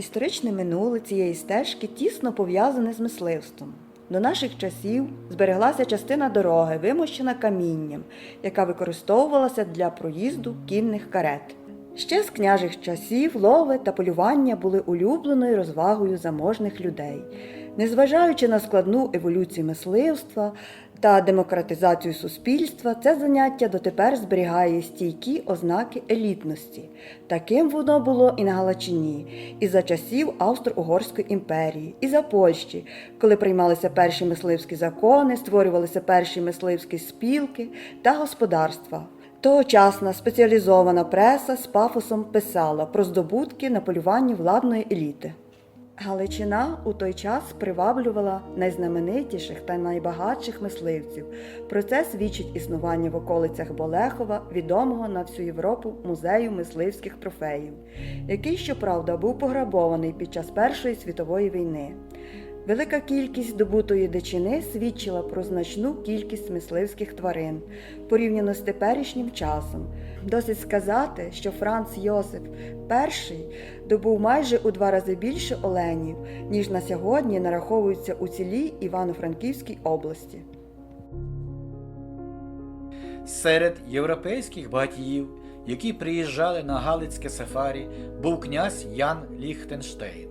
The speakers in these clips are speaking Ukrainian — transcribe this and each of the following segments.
Історичне минуле цієї стежки тісно пов'язане з мисливством. До наших часів збереглася частина дороги, вимощена камінням, яка використовувалася для проїзду кінних карет. Ще з княжих часів лови та полювання були улюбленою розвагою заможних людей. Незважаючи на складну еволюцію мисливства та демократизацію суспільства, це заняття дотепер зберігає стійкі ознаки елітності. Таким воно було і на Галичині, і за часів Австро-Угорської імперії, і за Польщі, коли приймалися перші мисливські закони, створювалися перші мисливські спілки та господарства. Тогочасна спеціалізована преса з пафосом писала про здобутки на полюванні владної еліти. Галичина у той час приваблювала найзнаменитіших та найбагатших мисливців. Про це свідчить існування в околицях Болехова, відомого на всю Європу музею мисливських трофеїв, який, щоправда, був пограбований під час Першої світової війни. Велика кількість добутої дичини свідчила про значну кількість мисливських тварин порівняно з теперішнім часом. Досить сказати, що Франц Йосип І добув майже у два рази більше оленів, ніж на сьогодні нараховуються у цілій Івано-Франківській області. Серед європейських багатіїв, які приїжджали на Галицьке сафарі, був князь Ян Ліхтенштейн.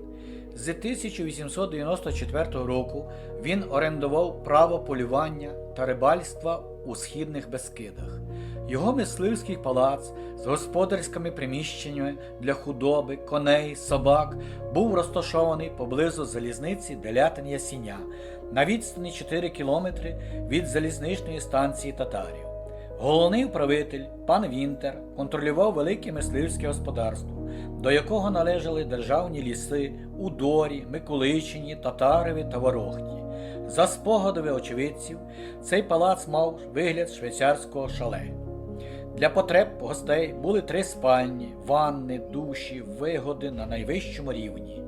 З 1894 року він орендував право полювання та рибальства у східних Бескидах. Його мисливський палац з господарськими приміщеннями для худоби, коней, собак був розташований поблизу залізниці Делятин Ясіня на відстані 4 кілометри від залізничної станції татарів. Головний управитель пан Вінтер контролював велике мисливське господарство, до якого належали державні ліси у Дорі, Миколичині, Татарові та Ворохті. За спогадами очевидців, цей палац мав вигляд швейцарського шале. Для потреб гостей були три спальні, ванни, душі, вигоди на найвищому рівні.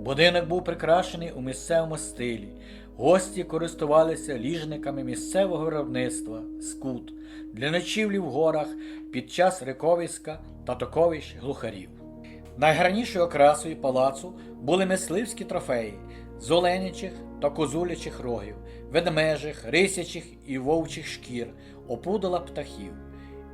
Будинок був прикрашений у місцевому стилі. Гості користувалися ліжниками місцевого виробництва скут для ночівлі в горах під час Риковиська та токовищ глухарів. Найгарнішою окрасою палацу були мисливські трофеї з оленячих та козулячих рогів, ведмежих, рисячих і вовчих шкір, опудала птахів.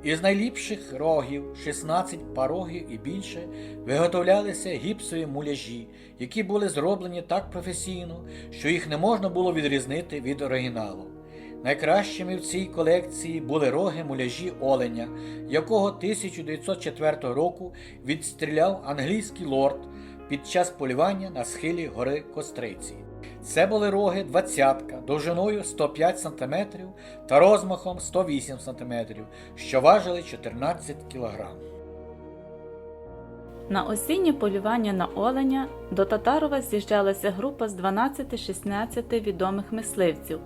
Із найліпших рогів, 16 парогів і більше, виготовлялися гіпсові муляжі, які були зроблені так професійно, що їх не можна було відрізнити від оригіналу. Найкращими в цій колекції були роги муляжі оленя, якого 1904 року відстріляв англійський лорд під час полювання на схилі гори Костриці. Це були роги двадцятка довжиною 105 см та розмахом 108 см, що важили 14 кг. На осіннє полювання на оленя до Татарова з'їжджалася група з 12-16 відомих мисливців,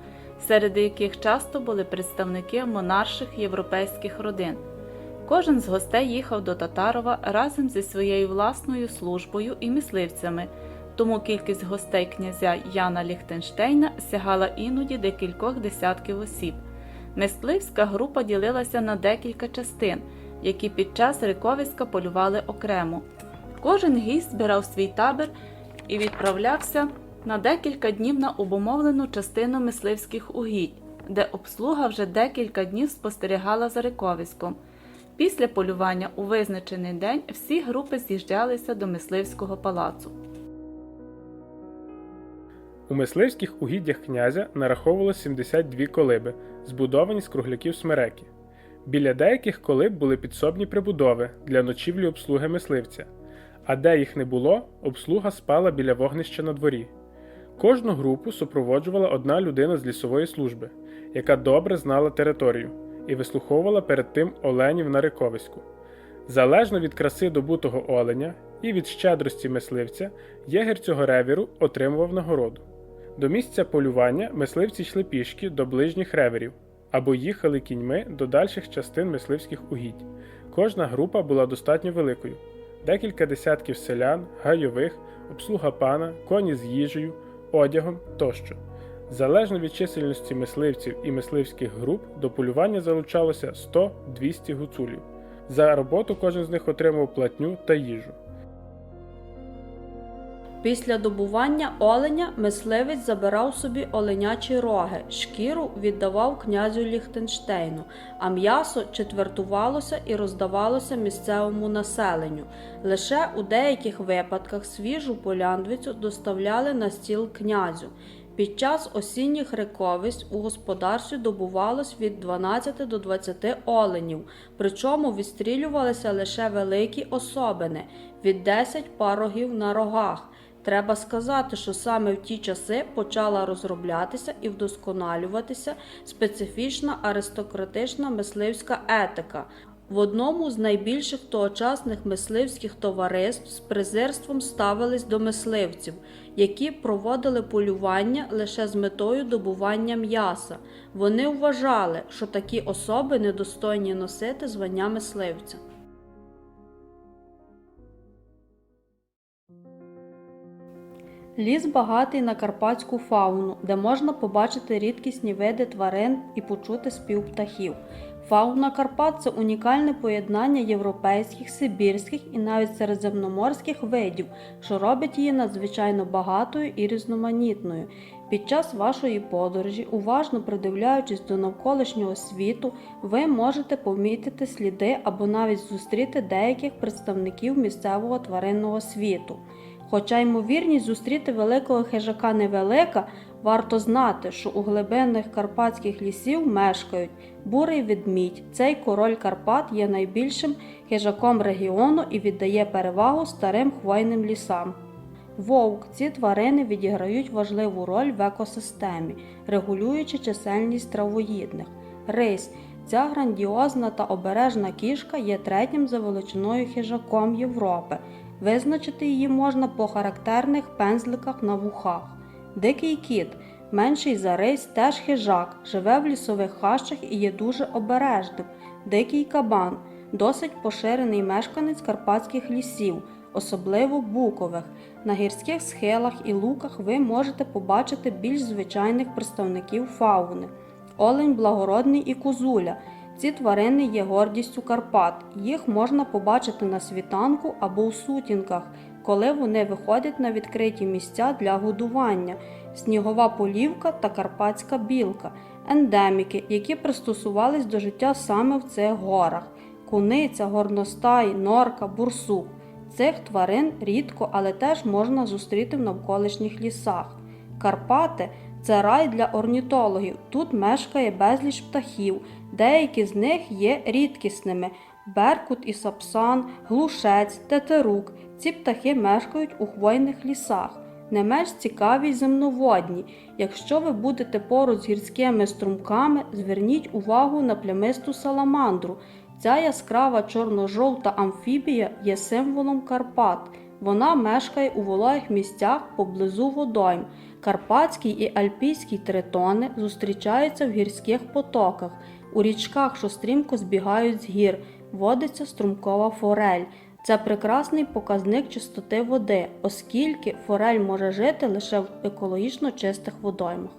серед яких часто були представники монарших європейських родин. Кожен з гостей їхав до Татарова разом зі своєю власною службою і мисливцями, тому кількість гостей князя Яна Ліхтенштейна сягала іноді декількох десятків осіб. Мисливська група ділилася на декілька частин, які під час Риковиська полювали окремо. Кожен гість збирав свій табір і відправлявся на декілька днів на обумовлену частину мисливських угідь, де обслуга вже декілька днів спостерігала за Риковиськом. Після полювання у визначений день всі групи з'їжджалися до мисливського палацу. У мисливських угіддях князя нараховувалось 72 колиби, збудовані з кругляків смереки. Біля деяких колиб були підсобні прибудови для ночівлі обслуги мисливця, а де їх не було, обслуга спала біля вогнища на дворі. Кожну групу супроводжувала одна людина з лісової служби, яка добре знала територію і вислуховувала перед тим оленів на риковиську. Залежно від краси добутого оленя і від щедрості мисливця, єгер цього ревіру отримував нагороду. До місця полювання мисливці йшли пішки до ближніх реверів або їхали кіньми до дальших частин мисливських угідь. Кожна група була достатньо великою: декілька десятків селян, гайових, обслуга пана, коні з їжею, одягом тощо. Залежно від чисельності мисливців і мисливських груп, до полювання залучалося 100-200 гуцулів. За роботу кожен з них отримав платню та їжу. Після добування оленя мисливець забирав собі оленячі роги, шкіру віддавав князю Ліхтенштейну, а м'ясо четвертувалося і роздавалося місцевому населенню. Лише у деяких випадках свіжу поляндвицю доставляли на стіл князю. Під час осінніх рековисть у господарстві добувалось від 12 до 20 оленів, причому відстрілювалися лише великі особини від 10 парогів на рогах. Треба сказати, що саме в ті часи почала розроблятися і вдосконалюватися специфічна аристократична мисливська етика. В одному з найбільших тогочасних мисливських товариств з презирством ставились до мисливців, які проводили полювання лише з метою добування м'яса. Вони вважали, що такі особи недостойні носити звання мисливця. Ліс багатий на карпатську фауну, де можна побачити рідкісні види тварин і почути спів птахів. Фауна Карпат це унікальне поєднання європейських, сибірських і навіть середземноморських видів, що робить її надзвичайно багатою і різноманітною. Під час вашої подорожі, уважно придивляючись до навколишнього світу, ви можете помітити сліди або навіть зустріти деяких представників місцевого тваринного світу. Хоча ймовірність зустріти великого хижака невелика, варто знати, що у глибинних карпатських лісів мешкають бурий ведмідь. Цей король Карпат є найбільшим хижаком регіону і віддає перевагу старим хвойним лісам. Вовк ці тварини відіграють важливу роль в екосистемі, регулюючи чисельність травоїдних. Рись ця грандіозна та обережна кішка є третім за величиною хижаком Європи. Визначити її можна по характерних пензликах на вухах. Дикий кіт, менший за рись, теж хижак, живе в лісових хащах і є дуже обережним. Дикий кабан досить поширений мешканець карпатських лісів, особливо букових. На гірських схилах і луках ви можете побачити більш звичайних представників фауни. Олень благородний і козуля. Ці тварини є гордістю Карпат. Їх можна побачити на світанку або у сутінках, коли вони виходять на відкриті місця для годування, снігова полівка та карпатська білка, ендеміки, які пристосувались до життя саме в цих горах, куниця, горностай, норка, бурсук. Цих тварин рідко, але теж можна зустріти в навколишніх лісах. Карпати це рай для орнітологів. Тут мешкає безліч птахів, деякі з них є рідкісними. Беркут і сапсан, глушець, тетерук. Ці птахи мешкають у хвойних лісах. Не менш цікаві й земноводні. Якщо ви будете поруч з гірськими струмками, зверніть увагу на плямисту саламандру. Ця яскрава чорно-жовта амфібія є символом Карпат. Вона мешкає у вологих місцях поблизу водойм. Карпатський і альпійський тритони зустрічаються в гірських потоках. У річках, що стрімко збігають з гір, водиться струмкова форель. Це прекрасний показник чистоти води, оскільки форель може жити лише в екологічно чистих водоймах.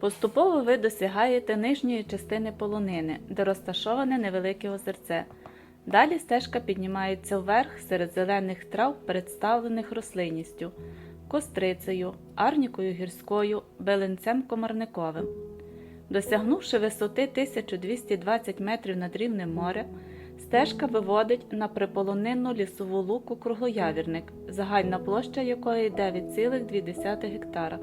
Поступово ви досягаєте нижньої частини полонини, де розташоване невелике озерце. Далі стежка піднімається вверх серед зелених трав, представлених рослинністю, кострицею, арнікою гірською, беленцем комарниковим. Досягнувши висоти 1220 метрів над рівнем моря, стежка виводить на приполонинну лісову луку круглоявірник, загальна площа якої 9,2 гектара.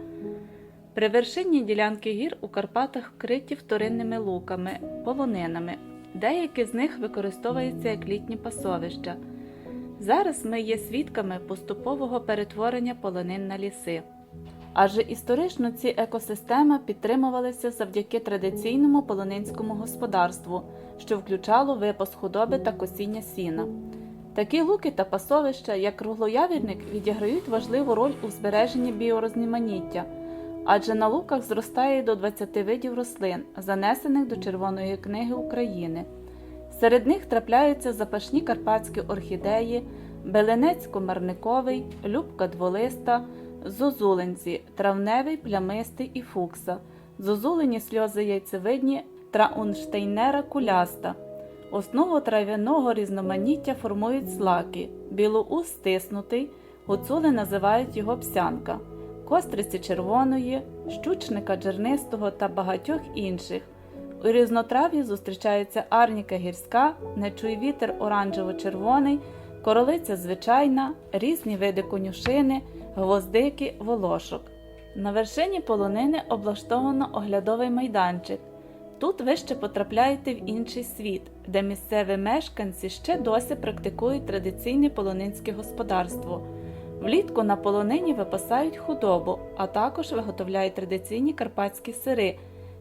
При вершині ділянки гір у Карпатах вкриті вторинними луками, полонинами. Деякі з них використовуються як літні пасовища. Зараз ми є свідками поступового перетворення полонин на ліси. Адже історично ці екосистеми підтримувалися завдяки традиційному полонинському господарству, що включало випас худоби та косіння сіна. Такі луки та пасовища, як круглоявірник, відіграють важливу роль у збереженні біорозноманіття, адже на луках зростає до 20 видів рослин, занесених до Червоної книги України. Серед них трапляються запашні карпатські орхідеї, беленець комарниковий, любка дволиста, зозуленці, травневий, плямистий і фукса, зозулені сльози яйцевидні, траунштейнера куляста. Основу трав'яного різноманіття формують злаки. Білоус стиснутий, гуцули називають його псянка, костриці червоної, щучника джернистого та багатьох інших. У різнотрав'ї зустрічаються арніка гірська, нечуй вітер оранжево-червоний, королиця звичайна, різні види конюшини, гвоздики, волошок. На вершині полонини облаштовано оглядовий майданчик. Тут ви ще потрапляєте в інший світ, де місцеві мешканці ще досі практикують традиційне полонинське господарство. Влітку на полонині випасають худобу, а також виготовляють традиційні карпатські сири,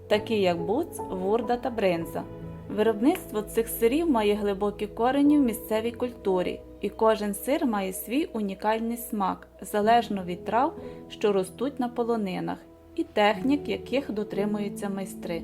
такі як буц, вурда та бринза. Виробництво цих сирів має глибокі корені в місцевій культурі, і кожен сир має свій унікальний смак, залежно від трав, що ростуть на полонинах, і технік, яких дотримуються майстри.